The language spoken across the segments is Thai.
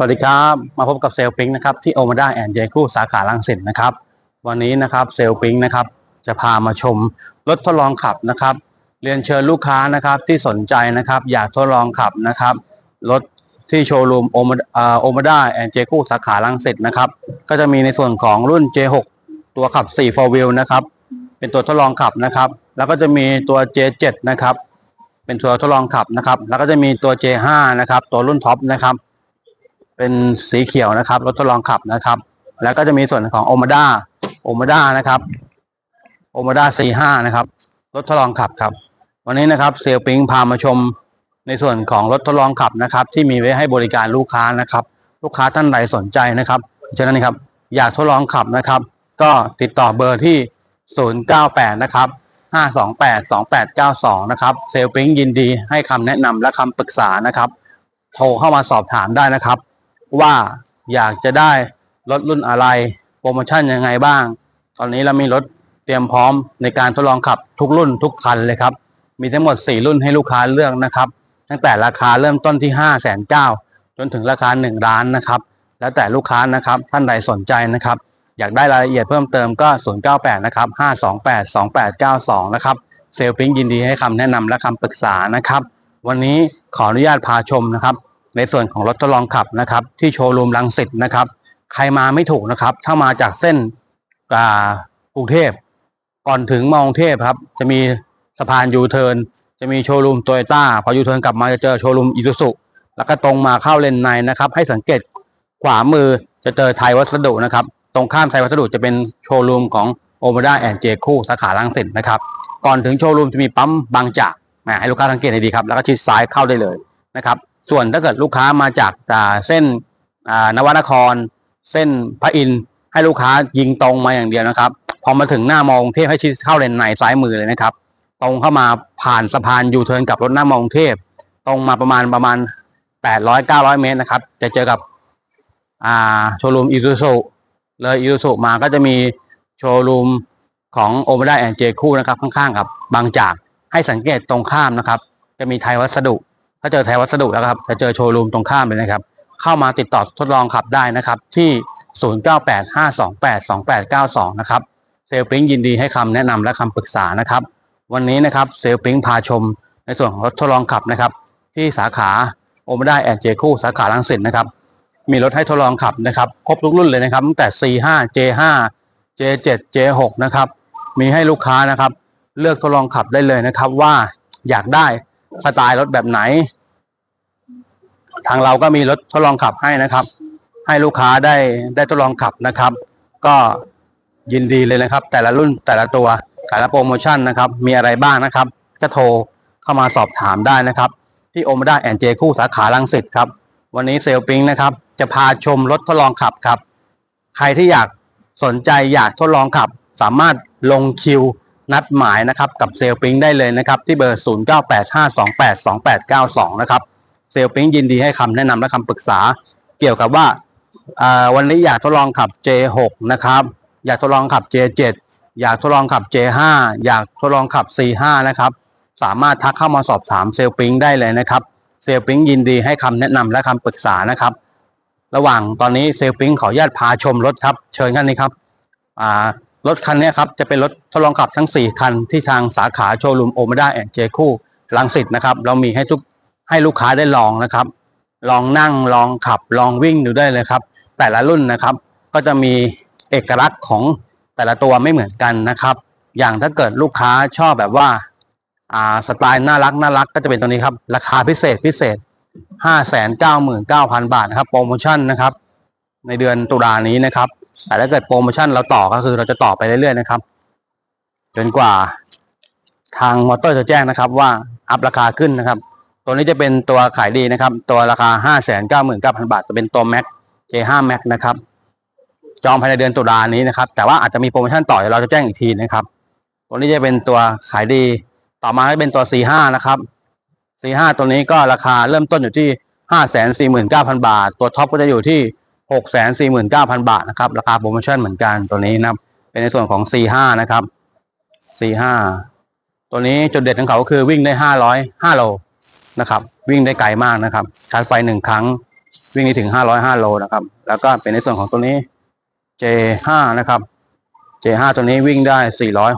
สวัสดีครับ มาพบกับเซลล์ปิงนะครับที่โอมาด้าแอนเจคูสาขาลังสิตนะครับ วันนี้นะครับเซลล์ปิงนะครับจะพามาชมรถทดลองขับนะครับ เรียนเชิญลูกค้านะครับที่สนใจนะครับอยากทดลองขับนะครับรถที่โชว์รูมโอมาด้าแอนเจคูสาขาลังสิตนะครับก็จะมีในส่วนของรุ่น J6 ตัวขับ4 4 wheel นะครับเป็นตัวทดลองขับนะครับ แล้วก็จะมีตัว J7 นะครับเป็นตัวทดลองขับนะครับ แล้วก็จะมีตัว J5 นะครับตัวรุ่นท็อปนะครับ เป็นสีเขียวนะครับรถทดลองขับนะครับ แล้วก็จะมีส่วนของโอมาด้าโอมาด้านะครับโอมาด้า C5 นะครับรถทดลองขับครับ วันนี้นะครับเซลปิงพามาชมในส่วนของรถทดลองขับนะครับ ที่มีไว้ให้บริการลูกค้านะครับ ลูกค้าท่านใดสนใจนะครับฉะนั้นนะครับอยากทดลองขับนะครับ ก็ติดต่อเบอร์ที่ 098 นะครับ 528 2892 นะครับ เซลลปิงยินดีให้คำแนะนำและคำปรึกษานะครับ โทรเข้ามาสอบถามได้นะครับ ว่าอยากจะได้รถรุ่นอะไร โปรโมชั่นยังไงบ้าง ตอนนี้เรามีรถเตรียมพร้อมในการทดลองขับทุกรุ่นทุกคันเลยครับ มีทั้งหมด 4 รุ่นให้ลูกค้าเลือกนะครับ ตั้งแต่ราคาเริ่มต้นที่5 9 0 0 0จนถึงราคา 1 ล้านนะครับ แล้วแต่ลูกค้านะครับท่านใดสนใจนะครับ อยากได้รายละเอียดเพิ่มเติมก็ 098 นะครับ 528 2892 นะครับ เซลลพิงยินดีให้คำแนะนำและคำปรึกษานะครับ วันนี้ขออนุญาตพาชมนะครับ ในส่วนของรถทดลองขับนะครับ ที่โชว์รูมลังสิตนะครับ ใครมาไม่ถูกนะครับ ถ้ามาจากเส้นกรุงเทพก่อนถึงมองเทพครับ จะมีสะพานยูเทิร์นจะมีโชว์รูมโตโยต้าพอยูเทิร์นกลับมาจะเจอโชว์รูมอิซูซุแล้วก็ตรงมาเข้าเลนในนะครับ ให้สังเกตขวามือจะเจอไทยวัสดุนะครับ ตรงข้ามไทยวัสดุจะเป็นโชว์รูมของโอมาด้าแอนเจคู่สาขาลังสิตนะครับ ก่อนถึงโชว์รูมจะมีปั๊มบางจากอ่าให้ลูกค้าสังเกตให้ดีครับ แล้วก็ชิดซ้ายเข้าได้เลยนะครับ ส่วนถ้าเกิดลูกค้ามาจากเส้นนวนคร เส้นพระอินทร์ให้ลูกค้ายิงตรงมาอย่างเดียวนะครับ พอมาถึงหน้ามองเทพให้ชิดเข้าเลนในซ้ายมือเลยนะครับ ตรงเข้ามาผ่านสะพานยูเทิร์นกับรถหน้ามองเทพ ตรงมาประมาณประมาณ800 900เมตรนะครับ จะเจอกับอ่าโชว์รูมอีซูซุเลยอีซูซุมาก็จะมีโชว์รูมของโอมาด้าแอนเจคู่นะครับ ข้างๆกับบางจากให้สังเกตตรงข้ามนะครับ จะมีไทยวัสดุ ถ้าเจอไทยวัสดุแล้วครับ จะเจอโชว์รูมตรงข้ามเลยนะครับ เข้ามาติดต่อทดลองขับได้นะครับ ที่ 0985282892 นะครับ เซลปิงยินดีให้คำแนะนำและคำปรึกษานะครับ วันนี้นะครับเซลปิงพาชม ในส่วนของรถทดลองขับนะครับ ที่สาขาโอมาด้แอนเจคู่สาขาลังสิตนะครับ มีรถให้ทดลองขับนะครับ ครบทุกรุ่นเลยนะครับ ตั้งแต่ C5 J5 J7 J6 นะครับ มีให้ลูกค้านะครับ เลือกทดลองขับได้เลยนะครับ ว่าอยากได้ สไตล์รถแบบไหน ทางเราก็มีรถทดลองขับให้นะครับ ให้ลูกค้าได้ได้ทดลองขับนะครับ ก็ยินดีเลยนะครับ แต่ละรุ่นแต่ละตัวแต่ละโปรโมชั่นนะครับ มีอะไรบ้างนะครับ ก็โทรเข้ามาสอบถามได้นะครับ ที่โอมด้าแอนเจคู่สาขาลังสิตครับ วันนี้เซลปิงนะครับ จะพาชมรถทดลองขับครับ ใครที่อยากสนใจอยากทดลองขับ สามารถลงคิว นัดหมายนะครับกับเซลปิงได้เลยนะครับที่เบอร์ 0985282892 นะครับเซลปิงยินดีให้คำแนะนำและคำปรึกษา เกี่ยวกับว่าวันนี้อยากทดลองขับ J6 นะครับ อยากทดลองขับ J7 อยากทดลองขับ J5 อยากทดลองขับ C5 นะครับ สามารถทักเข้ามาสอบถามเซลปิงได้เลยนะครับเซลปิงยินดีให้คำแนะนำและคำปรึกษานะครับ ระหว่างตอนนี้เซลปิงขออนุญาตพาชมรถครับ เชิญท่านนี้ครับ อ่า รถคันนี้ครับจะเป็นรถทดลองขับทั้ง 4 คันที่ทางสาขาโชว์รูมโอมาด้าแอนเจคู่ลังสิตนะครับ เรามีให้ทุกให้ลูกค้าได้ลองนะครับ ลองนั่งลองขับลองวิ่งดูได้เลยครับ แต่ละรุ่นนะครับ ก็จะมีเอกลักษณ์ของแต่ละตัวไม่เหมือนกันนะครับ อย่างถ้าเกิดลูกค้าชอบแบบว่าอ่าสไตล์น่ารักน่ารักก็จะเป็นตัวนี้ครับ ราคาพิเศษพิเศษห้าแสนเก้าหมื่นเก้าพันบาทนะครับโปรโมชั่นนะครับ ในเดือนตุลานี้นะครับ แต่ถ้าเกิดโปรโมชั่นเราต่อก็คือเราจะต่อไปเรื่อยๆนะครับ จนกว่าทางมอเตอร์จะแจ้งนะครับ ว่าอัพราคาขึ้นนะครับ ตัวนี้จะเป็นตัวขายดีนะครับ ตัวราคาห้าแสนเก้าหมื่นเก้าพันบาท จะเป็นตัวแม็ก J5 Max นะครับ จองภายในเดือนตุลานี้นะครับ แต่ว่าอาจจะมีโปรโมชั่นต่อเดี๋ยเราจะแจ้งอีกทีนะครับ ตัวนี้จะเป็นตัวขายดี ต่อมาก็เป็นตัว C5 นะครับ C5 ตัวนี้ก็ราคาเริ่มต้นอยู่ที่ห้าแสนสี่หมื่นเก้าพันบาท ตัวท็อปก็จะอยู่ที่ หกแสนสี่หมื่นเก้าพันบาทนะครับ ราคาโปรโมชั่นเหมือนกันตัวนี้นะเป็นในส่วนของ C5 นะครับ C5 ตัวนี้จุดเด่นของเขาคือวิ่งได้ห้าร้อยห้าโลนะครับ วิ่งได้ไกลมากนะครับชาร์จไฟหนึ่งครั้ง วิ่งได้ถึง505โลนะครับ แล้วก็เป็นในส่วนของตัวนี้ J5 นะครับ J5 ตัวนี้วิ่งได้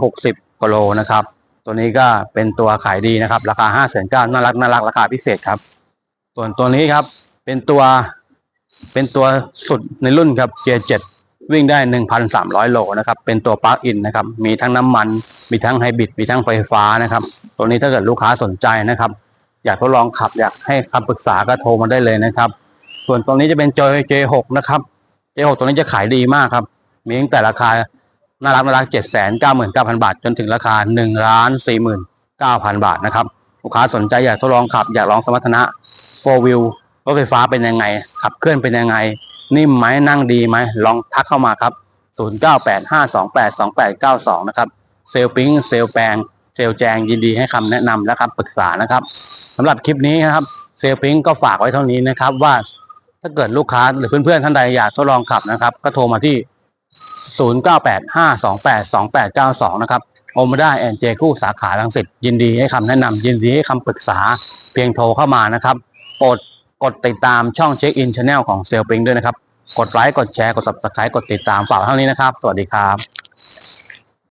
460กิโลนะครับ ตัวนี้ก็เป็นตัวขายดีนะครับ ราคา5 9 0 0 0น่ารักน่ารักราคาพิเศษครับ ส่วนตัวนี้ครับเป็นตัว เป็นตัวสุดในรุ่นครับ J7 วิ่งได้ 1,300 โลนะครับ เป็นตัวปลั๊กอินนะครับ มีทั้งน้ำมัน มีทั้งไฮบริด มีทั้งไฟฟ้านะครับ ตัวนี้ถ้าเกิดลูกค้าสนใจนะครับ อยากทดลองขับอยากให้คำปรึกษาก็โทรมาได้เลยนะครับ ส่วนตัวนี้จะเป็น J J6 นะครับ J6 ตัวนี้จะขายดีมากครับ มีตั้งแต่ราคาน่ารักน่ารักเจ็ดแสนเก้าหมื่นเก้าพันบาท จนถึงราคาหนึ่งล้านสี่หมื่นเก้าพันบาทนะครับ ลูกค้าสนใจอยากทดลองขับ อยากลองสมรรถนะโฟวิว รถไฟฟ้าเป็นยังไง ขับเคลื่อนเป็นยังไง นิ่มไหมนั่งดีไหมลองทักเข้ามาครับ 0 9 8 5 2 8 2 8 9 2 นะครับ เซลปิงเซลแปลงเซลแจงยินดีให้คำแนะนำและคำปรึกษานะครับสำหรับคลิปนี้นะครับเซลปิงก็ฝากไว้เท่านี้นะครับว่าถ้าเกิดลูกค้าหรือเพื่อนๆท่านใดอยากทดลองขับนะครับ ก็โทรมาที่ 0985282892 นะครับโอมด้าแอนเจคู่สาขาลังสิตยินดีให้คำแนะนำยินดีให้คำปรึกษาเพียงโทรเข้ามานะครับโปรด กดติดตามช่องเช็คอินชาแนลของเซลปิงด้วยนะครับ กดไลค์กดแชร์กด subscribe กดติดตามฝากเท่านี้นะครับ สวัสดีครับ